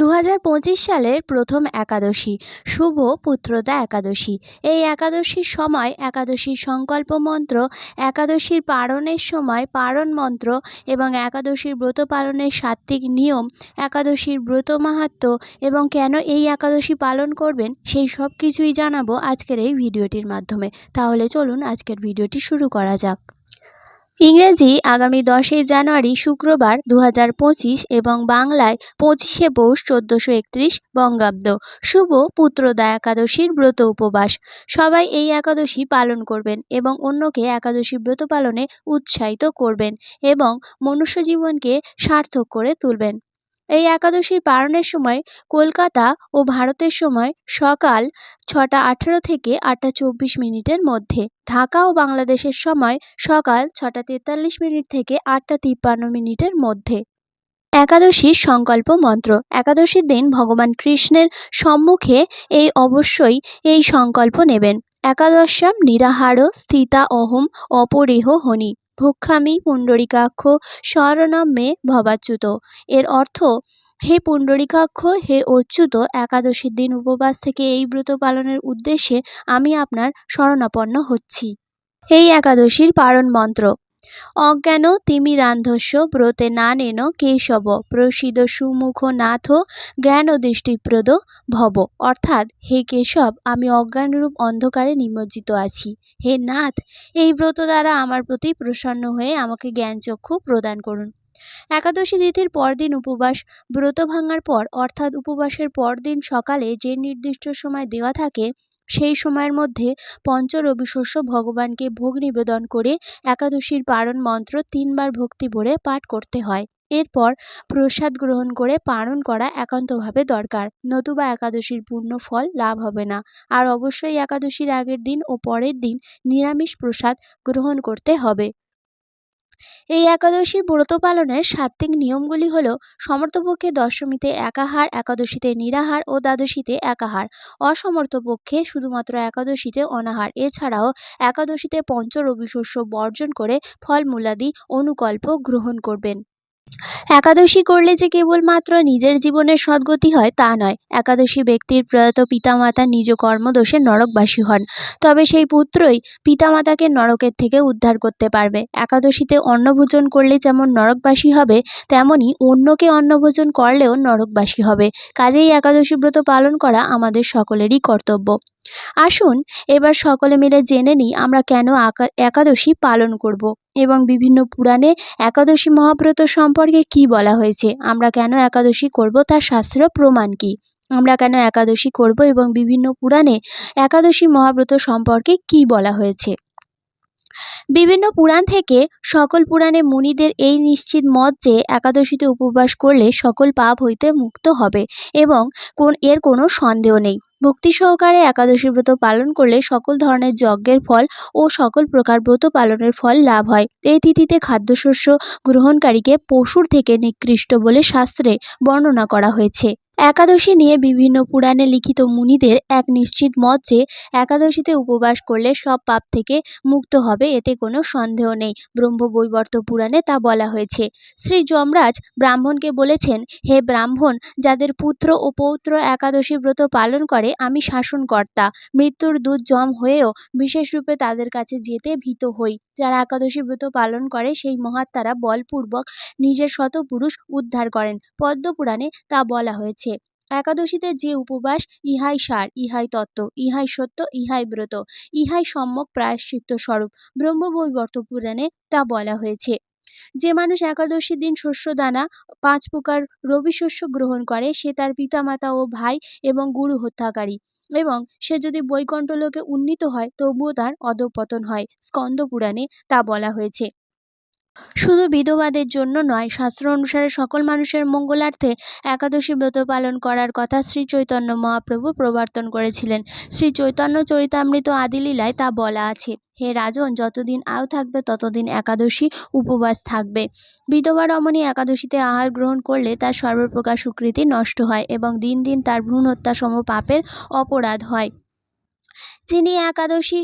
দু হাজার পঁচিশ সালের প্রথম একাদশী, শুভ পুত্রতা একাদশী। এই একাদশীর সময় একাদশীর সংকল্প মন্ত্র, একাদশীর পারণের সময় পারণ মন্ত্র এবং একাদশীর ব্রত পালনের সাত্ত্বিক নিয়ম, একাদশীর ব্রত মাহাত্ম্য এবং কেন এই একাদশী পালন করবেন সেই সব কিছুই জানাব আজকের এই ভিডিওটির মাধ্যমে। তাহলে চলুন আজকের ভিডিওটি শুরু করা যাক। ইংরেজি আগামী দশই জানুয়ারি শুক্রবার দু হাজার পঁচিশ এবং বাংলায় পঁচিশে পৌষ চোদ্দশো একত্রিশ বঙ্গাব্দ। শুভ পুত্রদা একাদশীর ব্রত উপবাস। সবাই এই একাদশী পালন করবেন এবং অন্যকে একাদশী ব্রত পালনে উৎসাহিত করবেন এবং মনুষ্য জীবনকে সার্থক করে তুলবেন। এই একাদশীর পালনের সময় কলকাতা ও ভারতের সময় সকাল ছটা আঠেরো থেকে আটটা চব্বিশ মিনিটের মধ্যে। ঢাকা ও বাংলাদেশের সময় সকাল ছটা তেতাল্লিশ মিনিট থেকে আটটা তিপ্পান্ন মিনিটের মধ্যে। একাদশীর সংকল্প মন্ত্র। একাদশীর দিন ভগবান কৃষ্ণের সম্মুখে এই অবশ্যই এই সংকল্প নেবেন। একাদশাম নিরাহার স্থিতা অহম অপরেহ হনি। ভক্ষামি পুণ্ডরিকাক্ষ শরণম মে ভবাচ্যুত। এর অর্থ, হে পুণ্ডরিকাক্ষ, হে অচ্যুত একাদশীর দিন উপবাস থেকে এই ব্রত পালনের উদ্দেশ্যে আমি আপনার শরণাপন্ন হচ্ছি। এই একাদশীর পারণ মন্ত্র। অজ্ঞান তিমিরান্ধস্য ব্রতে না নেন কেশব। প্রসিদ সুমুখ নাথ, জ্ঞান দৃষ্টিপ্রদ ভব। অর্থাৎ, হে কেশব, আমি অজ্ঞানরূপ অন্ধকারে নিমজ্জিত আছি। হে নাথ, এই ব্রত দ্বারা আমার প্রতি প্রসন্ন হয়ে আমাকে জ্ঞানচক্ষু প্রদান করুন। একাদশী তিথির পরদিন উপবাস, ব্রত ভাঙার পর, অর্থাৎ উপবাসের পরদিন সকালে যে নির্দিষ্ট সময় দেওয়া থাকে সেই সময়ের মধ্যে পঞ্চ রবিশস্য ভগবানকে ভোগ নিবেদন করে একাদশীর পারণ মন্ত্র তিনবার ভক্তি ভরে পাঠ করতে হয়। এরপর প্রসাদ গ্রহণ করে পারণ করা একান্তভাবে দরকার। নতুবা একাদশীর পূর্ণ ফল লাভ হবে না। আর অবশ্যই একাদশীর আগের দিন ও পরের দিন নিরামিষ প্রসাদ গ্রহণ করতে হবে। এই একাদশী ব্রত পালনের সাত্ত্বিক নিয়মগুলি হল সমর্থপক্ষে দশমীতে একাহার, একাদশীতে নিরাহার ও দ্বাদশীতে একাহার। অসমর্থপক্ষে শুধুমাত্র একাদশীতে অনাহার। এছাড়াও একাদশীতে পঞ্চ রবিশস্য বর্জন করে ফলমূলাদি, অনুকল্প গ্রহণ করবেন। একাদশী করলে যে কেবলমাত্র নিজের জীবনের সদ্গতি হয়, তা নয়। একাদশী ব্যক্তির প্রয়াত পিতামাতা নিজ কর্মদোষে নরকবাসী হন। তবে সেই পুত্রই পিতামাতাকে নরকের থেকে উদ্ধার করতে পারবে। একাদশীতে অন্নভোজন করলে যেমন নরকবাসী হবে, তেমনি অন্যকে অন্নভোজন করলেও নরকবাসী হবে। কাজেই একাদশী ব্রত পালন করা আমাদের সকলেরই কর্তব্য। আসুন, এবার সকলে মিলে জেনে নিই আমরা কেন একাদশী পালন করব এবং বিভিন্ন পুরাণে একাদশী মহাব্রত সম্পর্কে কি বলা হয়েছে? আমরা কেন একাদশী করব? তার শাস্ত্র প্রমাণ কি? আমরা কেন একাদশী করব এবং বিভিন্ন পুরাণে একাদশী মহাব্রত সম্পর্কে কি বলা হয়েছে? বিভিন্ন পুরাণ থেকে সকল পুরাণে মুনিদের এই নিশ্চিত মত যে একাদশীতে উপবাস করলে সকল পাপ হইতে মুক্ত হবে এবং কোন, এর কোনো সন্দেহ নেই। ভক্তি সহকারে একাদশী ব্রত পালন করলে সকল ধরনের যজ্ঞের ফল ও সকল প্রকার ব্রত পালনের ফল লাভ হয়। এই তিথিতে খাদ্যশস্য গ্রহণকারীকে পশুর থেকে নিকৃষ্ট বলে শাস্ত্রে বর্ণনা করা হয়েছে। একাদশী নিয়ে বিভিন্ন পুরাণে লিখিত মুনিদের এক নিশ্চিত মত যে একাদশীতে উপবাস করলে সব পাপ থেকে মুক্ত হবে, এতে কোনো সন্দেহ নেই। ব্রহ্মবৈবর্ত পুরাণে তা বলা হয়েছে। শ্রী যমরাজ ব্রাহ্মণকে বলেছেন, হে ব্রাহ্মণ, যাদের পুত্র ও পৌত্র একাদশী ব্রত পালন করে, আমি শাসনকর্তা। মৃত্যুর দূত জম হয়েও বিশেষরূপে তাদের কাছে যেতে ভীত হই। যারা একাদশী ব্রত পালন করে, সেই মহাত্মারা বলপূর্বক নিজের শতপুরুষ উদ্ধার করেন। পদ্মপুরাণে তা বলা হয়েছে। একাদশীতে যে উপবাস, ইহাই সার, ইহাই তত্ত্ব, ইহাই সত্য, ইহাই ব্রত, ইহাই সম্যক প্রায়শ্চিত্ত স্বরূপ। ব্রহ্মবৈবর্ত পুরাণে তা বলা হয়েছে। যে মানুষ একাদশীর দিন শস্য দানা পাঁচ প্রকার রবি শস্য গ্রহণ করে, সে তার পিতামাতা ও ভাই এবং গুরু হত্যাকারী এবং সে যদি বৈকুণ্ঠ লোকে উন্নীত হয়, তবুও তার অধঃপতন হয়। স্কন্দ পুরাণে তা বলা হয়েছে। শুধু বিধবাদের জন্য নয়, শাস্ত্র অনুসারে সকল মানুষের মঙ্গলার্থে একাদশী ব্রত পালন করার কথা শ্রী চৈতন্য মহাপ্রভু প্রবর্তন করেছিলেন। শ্রী চৈতন্য চরিতামৃত আদিলীলায় তা বলা আছে। হে রাজন, যতদিন আয়ু থাকবে, ততদিন একাদশী উপবাস থাকবে। বিধবা রমণী একাদশীতে আহার গ্রহণ করলে তার সর্বপ্রকার সুকৃতি নষ্ট হয় এবং দিন দিন তার ভ্রূণ হত্যা সম পাপের অপরাধ হয়। যিনি একাদশী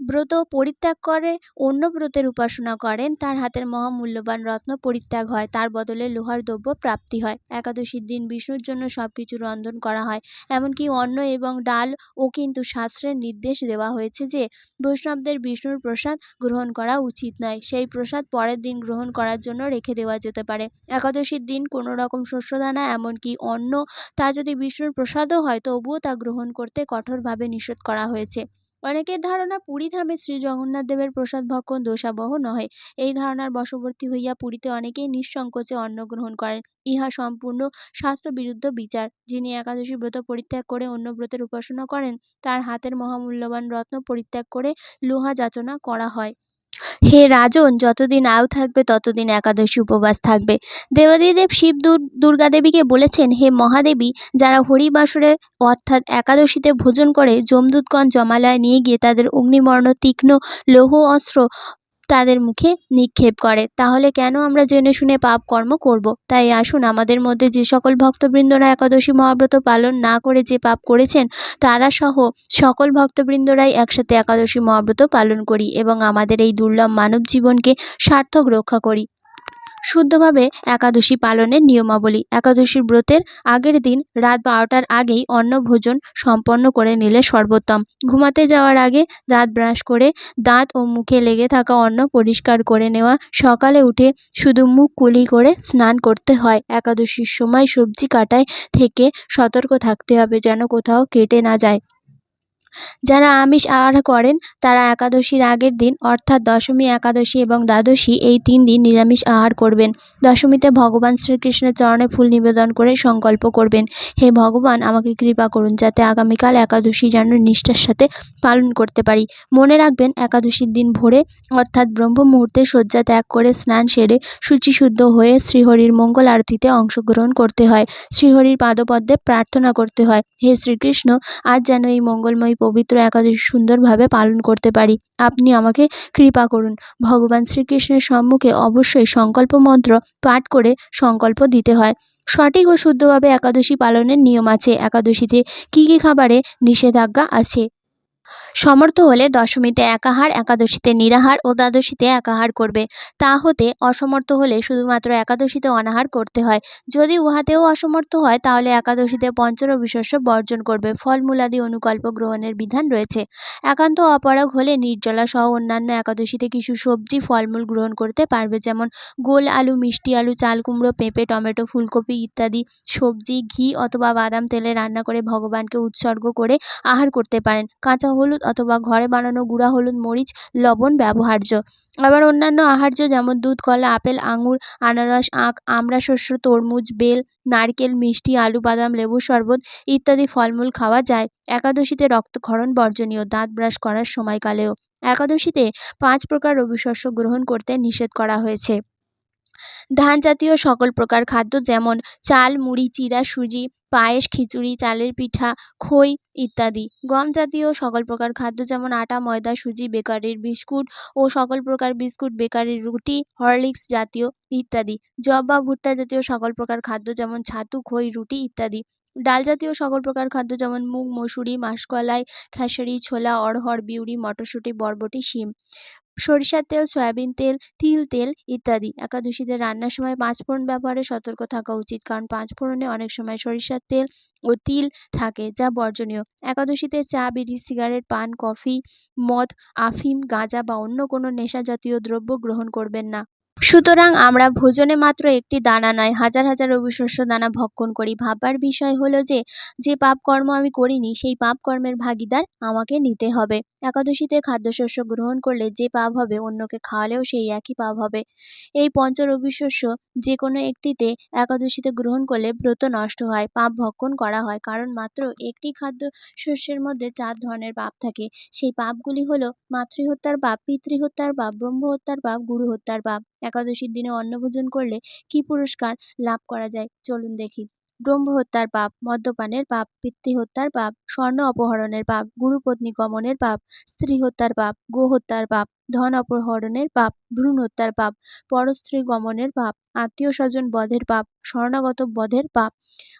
ব্রত পরিত্যাগ করে, অন্য ব্রতের উপাসনা করেন, তার হাতের মহামূল্যবান রত্ন পরিত্যাগ হয়, তার বদলে লোহার দ্রব্য প্রাপ্তি হয়। একাদশীর দিন বিষ্ণুর জন্য সব কিছু রন্ধন করা হয়, এমনকি অন্ন এবং ডাল ও কিন্তু শাস্ত্রের নির্দেশ দেওয়া হয়েছে যে, বৈষ্ণবদের বিষ্ণুর প্রসাদ গ্রহণ করা উচিত নয়। সেই প্রসাদ পরের দিন গ্রহণ করার জন্য রেখে দেওয়া যেতে পারে। একাদশীর দিন কোনো রকম শস্যদানা, এমনকি অন্ন, তা যদি বিষ্ণুর প্রসাদও হয়, তবুও তা গ্রহণ করতে কঠোরভাবে নিষেধ করা হয়েছে। অনেকের ধারণা পুরী ধামে শ্রী জগন্নাথ দেবের প্রসাদ ভক্ষণ দোষাবহ নহে। এই ধারণার বশবর্তী হইয়া পুরীতে অনেকেই নিঃসংকোচে অন্ন গ্রহণ করেন। ইহা সম্পূর্ণ শাস্ত্রবিরুদ্ধ বিচার। যিনি একাদশী ব্রত পরিত্যাগ করে অন্য ব্রতের উপাসনা করেন, তার হাতের মহামূল্যবান রত্ন পরিত্যাগ করে লোহা যাচনা করা হয়। হে রাজন, যতদিন আয়ু থাকবে, ততদিন একাদশী উপবাস থাকবে। দেবাদিদেব শিব দুর্গা দেবীকে বলেছেন, হে মহাদেবী, যারা হরিবাসরে অর্থাৎ একাদশীতে ভোজন করে, যমদূতগণ জমালয় নিয়ে গিয়ে তাদের অগ্নিমর্ণ তীক্ষ্ণ লৌহ অস্ত্র তাদের মুখে নিক্ষেপ করে। তাহলে কেন আমরা জেনে শুনে পাপ কর্ম করব? তাই আসুন, আমাদের মধ্যে যে সকল ভক্তবৃন্দরা একাদশী মহাব্রত পালন না করে যে পাপ করেছেন, তারা সহ সকল ভক্তবৃন্দরাই একসাথে একাদশী মহাব্রত পালন করি এবং আমাদের এই দুর্লভ মানব জীবনকে সার্থক রক্ষা করি। শুদ্ধভাবে একাদশী পালনের নিয়মাবলী। একাদশীর ব্রতের আগের দিন রাত বারোটার আগেই অন্নভোজন সম্পন্ন করে নিলে সর্বোত্তম। ঘুমাতে যাওয়ার আগে দাঁত ব্রাশ করে দাঁত ও মুখে লেগে থাকা অন্ন পরিষ্কার করে নেওয়া, সকালে উঠে শুধু মুখ কুলি করে স্নান করতে হয়। একাদশীর সময় সবজি কাটায় থেকে সতর্ক থাকতে হবে যেন কোথাও কেটে না যায়। যারা আমিষ আহার করেন, তারা একাদশীর আগের দিন, অর্থাৎ দশমী, একাদশী এবং দ্বাদশী এই তিন দিন নিরামিষ আহার করবেন। দশমীতে ভগবান শ্রীকৃষ্ণের চরণে ফুল নিবেদন করে সংকল্প করবেন, হে ভগবান, আমাকে কৃপা করুন যাতে আগামীকাল একাদশী যেন নিষ্ঠার সাথে পালন করতে পারি। মনে রাখবেন, একাদশীর দিন ভোরে, অর্থাৎ ব্রহ্ম মুহূর্তে শয্যা ত্যাগ করে স্নান সেরে শুচিশুদ্ধ হয়ে শ্রীহরির মঙ্গল আরতিতে অংশগ্রহণ করতে হয়। শ্রীহরির পাদপদ্মে প্রার্থনা করতে হয়, হে শ্রীকৃষ্ণ, আজ যেন এই মঙ্গলময়ী পবিত্র একাদশী সুন্দরভাবে পালন করতে পারি। আপনি আমাকে কৃপা করুন। ভগবান শ্রীকৃষ্ণের সম্মুখে অবশ্যই সংকল্প মন্ত্র পাঠ করে সংকল্প দিতে হয়। সঠিক ও শুদ্ধভাবে একাদশী পালনের নিয়ম আছে। একাদশীতে কী কী খাবারে নিষেধাজ্ঞা আছে? সমর্থ হলে দশমীতে একাহার, একাদশীতে নিরাহার ও দ্বাদশীতে একাহার করবে। তা হতে অসমর্থ হলে শুধুমাত্র একাদশীতে অনাহার করতে হয়। যদি উহাতেও অসমর্থ হয়, তাহলে একাদশীতে পঞ্চরবি শস্য বর্জন করবে। ফলমূলাদি অনুকল্প গ্রহণের বিধান রয়েছে। একান্ত অপারগ হলে নির্জলা সহ অন্যান্য একাদশীতে কিছু সবজি, ফলমূল গ্রহণ করতে পারবে। যেমন গোল আলু, মিষ্টি আলু চাল কুমড়ো পেঁপে, টমেটো, ফুলকপি ইত্যাদি সবজি, ঘি অথবা বাদাম তেলে রান্না করে ভগবানকে উৎসর্গ করে আহার করতে পারেন। কাঁচা হলুদ অথবা ঘরে বানানো গুঁড়া, হলুদ, মরিচ, লবণ ব্যবহার্য। আবার অন্যান্য আহার্য যেমন দুধ, কলা, আপেল, আঙুর, আনারস, আখ আমড়া শস্য, তরমুজ, বেল, নারকেল, মিষ্টি, আলু, বাদাম লেবুর শরবত ইত্যাদি ফলমূল খাওয়া যায়। একাদশীতে রক্তক্ষরণ বর্জনীয়, দাঁত ব্রাশ করার সময়কালেও। একাদশীতে পাঁচ প্রকার রবি শস্য গ্রহণ করতে নিষেধ করা হয়েছে। ধান জাতীয় সকল প্রকার খাদ্য যেমন চাল, মুড়ি চিড়া সুজি, পায়েস, খিচুড়ি, চালের পিঠা, খই ইত্যাদি। গম জাতীয় সকল প্রকার খাদ্য যেমন আটা, ময়দা, সুজি, বেকারির বিস্কুট ও সকল প্রকার বিস্কুট, বেকারির রুটি, হরলিক্স জাতীয় ইত্যাদি। জব বা ভুট্টা জাতীয় সকল প্রকার খাদ্য যেমন ছাতু, খই, রুটি ইত্যাদি। ডাল জাতীয় সকল প্রকার খাদ্য যেমন মুগ, মসুরি, মাসকলাই, খেসারি, ছোলা, অড়হর বিউরি মটরশুঁটি, বরবটি, শিম। সরিষার তেল, সয়াবিন তেল, তিল তেল ইত্যাদি। একাদশীতে রান্নার সময় পাঁচফোড়ন ব্যবহারে সতর্ক থাকা উচিত, কারণ পাঁচফোড়নে অনেক সময় সরিষার তেল ও তিল থাকে, যা বর্জনীয়। একাদশীতে চা, বিড়ি, সিগারেট, পান, কফি, মদ, আফিম, গাঁজা বা অন্য কোনো নেশা জাতীয় দ্রব্য গ্রহণ করবেন না। সুতরাং আমরা ভোজনে মাত্র একটি দানা নয়, হাজার হাজার রবিশস্য দানা ভক্ষণ করি। ভাববার বিষয় হলো যে যে পাপ কর্ম আমি করিনি, সেই পাপ কর্মের ভাগিদার আমাকে নিতে হবে। একাদশীতে খাদ্যশস্য গ্রহণ করলে যে পাপ হবে, অন্যকে খাওয়ালেও সেই একই পাপ হবে। এই পঞ্চ রবিশস্য যে কোনো একটিতে একাদশীতে গ্রহণ করলে ব্রত নষ্ট হয়, পাপ ভক্ষণ করা হয়। কারণ মাত্র একটি খাদ্য শস্যের মধ্যে চার ধরনের পাপ থাকে। সেই পাপগুলি হলো মাতৃহত্যার পাপ, পিতৃহত্যার পাপ, ব্রহ্মহত্যার পাপ গুরু হত্যার পাপ। একাদশীর দিনে অন্নভোজন করলে কী পুরস্কার লাভ করা যায়? চলুন দেখি। ব্রহ্ম হত্যার পাপ, মদ্যপানের পাপ পিতৃহত্যার পাপ, স্বর্ণ অপহরণের পাপ, গুরুপত্নী গমনের পাপ, স্ত্রী হত্যার পাপ গোহত্যার পাপ, ধন অপহরণের পাপ, ভ্রূণ হত্যার পাপ, পরস্ত্রী গমনের পাপ, আত্মীয় স্বজন বধের পাপ, স্বর্ণাগত বধের পাপ,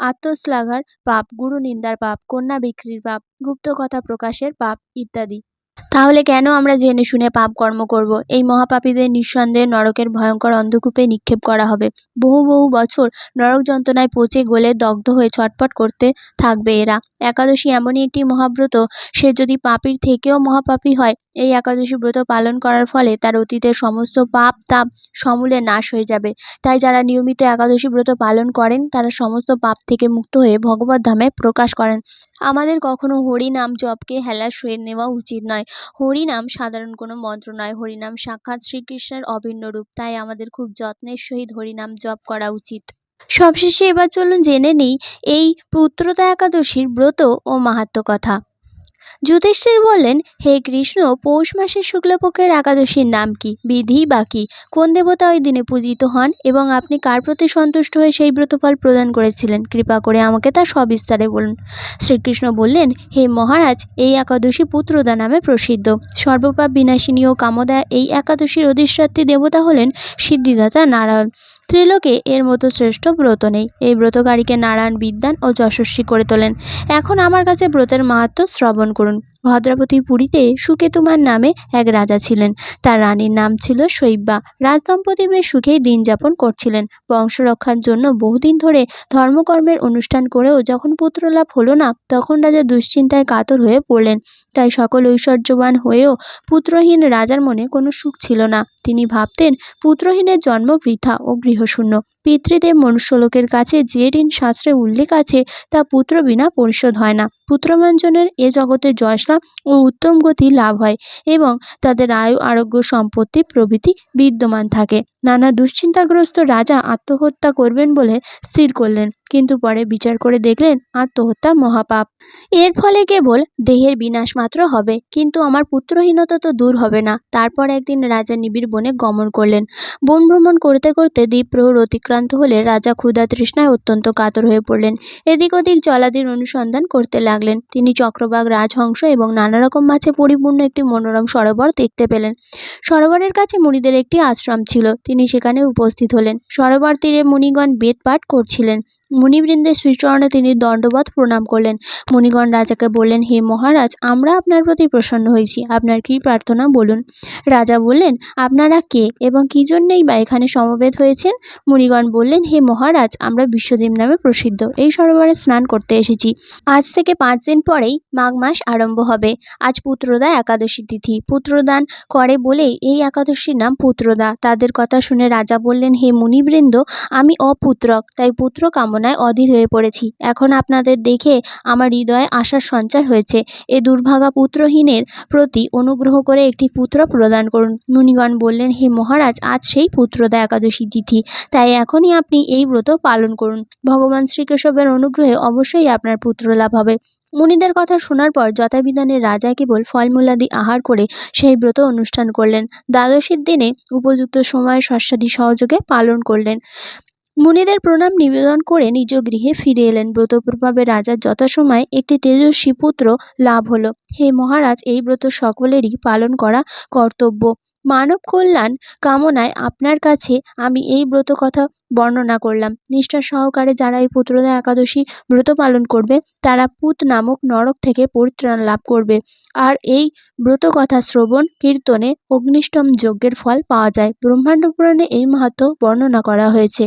আত্মশ্লাঘার পাপ গুরু নিন্দার পাপ, কন্যা বিক্রির পাপ, গুপ্ত কথা প্রকাশের পাপ, ইত্যাদি। তাহলে কেন আমরা জেনে শুনে পাপ কর্ম করব? এই মহাপাপীদের নিঃসন্দেহে নরকের ভয়ঙ্কর অন্ধকূপে নিক্ষেপ করা হবে। বহু বহু বছর নরক যন্ত্রণায় পচে গলে দগ্ধ হয়ে ছটপট করতে থাকবে এরা। একাদশী এমনই একটি মহাব্রত, সে যদি পাপীর থেকেও মহাপাপী হয়, এই একাদশী ব্রত পালন করার ফলে তার অতীতের সমস্ত পাপ তাপ সমূলে নাশ হয়ে যাবে। তাই যারা নিয়মিত একাদশী ব্রত পালন করেন, তারা সমস্ত পাপ থেকে মুক্ত হয়ে ভগবত ধামে প্রকাশ করেন। আমাদের কখনো হরিনাম জপকে হেলা শুয়ে নেওয়া উচিত নয়। হরিনাম সাধারণ কোনো মন্ত্র নয়। হরিনাম সাক্ষাৎ শ্রীকৃষ্ণের অভিন্ন রূপ, তাই আমাদের খুব যত্নের সহিত হরিনাম জপ করা উচিত। সবশেষে এবার চলুন জেনে নিই এই পুত্রতা একাদশীর ব্রত ও মাহাত্ম কথা। যুধিষ্ঠির বললেন, হে কৃষ্ণ, পৌষ মাসের শুক্লপক্ষের একাদশীর নাম কি? বিধি বা কি? কোন দেবতা ওই দিনে পূজিত হন এবং আপনি কার প্রতি সন্তুষ্ট হয়ে সেই ব্রতফল প্রদান করেছিলেন? কৃপা করে আমাকে তা সবিস্তারে বলুন। শ্রীকৃষ্ণ বললেন, হে মহারাজ, এই একাদশী পুত্রদা নামে প্রসিদ্ধ। সর্বপাপ বিনাশিনী ও কামদা এই একাদশীর অধিষ্ঠাত্রী দেবতা হলেন সিদ্ধিদাতা নারায়ণ। ত্রিলোকে এর মতো শ্রেষ্ঠ ব্রত নেই। এই ব্রতকারীকে নারায়ণ বিদ্যান ও যশস্বী করে তোলেন। এখন আমার কাছে ব্রতের মাহাত্ম শ্রবণ করুন। ভদ্রাবতী পুরীতে সুকেতুমার নামে এক রাজা ছিলেন। তার রানীর নাম ছিল শৈব্যা। রাজদম্পতি বেশ সুখেই দিন যাপন করছিলেন। বংশ রক্ষার জন্য বহুদিন ধরে ধর্মকর্মের অনুষ্ঠান করেও যখন পুত্রলাভ হলো না, তখন রাজা দুশ্চিন্তায় কাতর হয়ে পড়লেন। তাই সকল ঐশ্বর্যবান হয়েও পুত্রহীন রাজার মনে কোনো সুখ ছিল না। তিনি ভাবতেন, পুত্রহীনের জন্ম বৃথা ও গৃহশূন্য। পিতৃদেব মনুষ্যলোকের কাছে যে ঋণ শাস্ত্রে উল্লেখ আছে, তা পুত্র বিনা পরিশোধ হয় না। পুত্রমাঞ্জনের এ জগতে যশলাভ ও উত্তম গতি লাভ হয় এবং তাদের আয়ু, আরোগ্য, সম্পত্তি প্রভৃতি বিদ্যমান থাকে। নানা দুশ্চিন্তাগ্রস্ত রাজা আত্মহত্যা করবেন বলে স্থির করলেন। কিন্তু পরে বিচার করে দেখলেন আত্মহত্যা মহাপাপ। এর ফলে কেবল দেহের বিনাশ মাত্র হবে, কিন্তু আমার পুত্রহীনতা তো দূর হবে না। তারপর একদিন রাজা নিবিড় বনে গমন করলেন। বন ভ্রমণ করতে করতে দ্বীপ প্রহর অতিক্রান্ত হলে রাজা ক্ষুধা তৃষ্ণায় অত্যন্ত কাতর হয়ে পড়লেন। এদিক ওদিক জলাদির অনুসন্ধান করতে লাগলেন। তিনি চক্রবাগ রাজহংস এবং নানা রকম মাছে পরিপূর্ণ একটি মনোরম সরোবর দেখতে পেলেন। সরোবরের কাছে মুনিদের একটি আশ্রম ছিল। তিনি সেখানে উপস্থিত হলেন। সরোবর তীরে মুনিগণ বেদ পাঠ করছিলেন। মুনিবৃন্দের শ্রীচরণে তিনি দণ্ডবত প্রণাম করলেন। মুনিগণ রাজাকে বললেন, হে মহারাজ, আমরা আপনার প্রতি প্রসন্ন হয়েছি। আপনার কী প্রার্থনা বলুন? রাজা বললেন, আপনারা কে এবং কী জন্যেই বা এখানে সমবেত হয়েছেন? মুনিগণ বললেন, হে মহারাজ, আমরা বিশ্বদেব নামে প্রসিদ্ধ। এই সরোবরে স্নান করতে এসেছি। আজ থেকে পাঁচ দিন পরেই মাঘ মাস আরম্ভ হবে। আজ পুত্রদা একাদশী তিথি। পুত্রদান করে বলেই এই একাদশীর নাম পুত্রদা। তাদের কথা শুনে রাজা বললেন, হে মুনিবৃন্দ, আমি অপুত্রক, তাই পুত্র কামনায় অধীর হয়ে পড়েছি। এখন আপনাদের দেখে আমার হৃদয়ে আশার সঞ্চার হয়েছে। এ দুর্ভাগা পুত্রহীনের প্রতি অনুগ্রহ করে একটি পুত্র প্রদান করুন। মুনিগণ বললেন, হে মহারাজ, আজ সেই পুত্রদা একাদশী তিথি। তাই এখনই আপনি এই ব্রত পালন করুন। ভগবান শ্রীকেশবের অনুগ্রহে অবশ্যই আপনার পুত্র লাভ হবে। মুনিদের কথা শোনার পর যথাবিধানে রাজা কেবল ফলমূলাদি আহার করে সেই ব্রত অনুষ্ঠান করলেন। দ্বাদশীর দিনে উপযুক্ত সময় শস্যাদি সহযোগে পালন করলেন। মুনিদের প্রণাম নিবেদন করে নিজ গৃহে ফিরে এলেন। ব্রত প্রভাবে রাজার যথাসময়ে একটি তেজস্বী পুত্র লাভ হলো। হে মহারাজ, এই ব্রত সকলেরই পালন করা কর্তব্য। মানব কল্যাণ কামনায় আপনার কাছে আমি এই ব্রত কথা বর্ণনা করলাম। নিষ্ঠা সহকারে যারা এই পুত্রদা একাদশী ব্রত পালন করবে, তারা পুত নামক নরক থেকে পরিত্রাণ লাভ করবে। আর এই ব্রত কথা শ্রবণ, কীর্তনে অগ্নিষ্টম যজ্ঞের ফল পাওয়া যায়। ব্রহ্মাণ্ড পুরাণে এই মাহাত্ম্য বর্ণনা করা হয়েছে।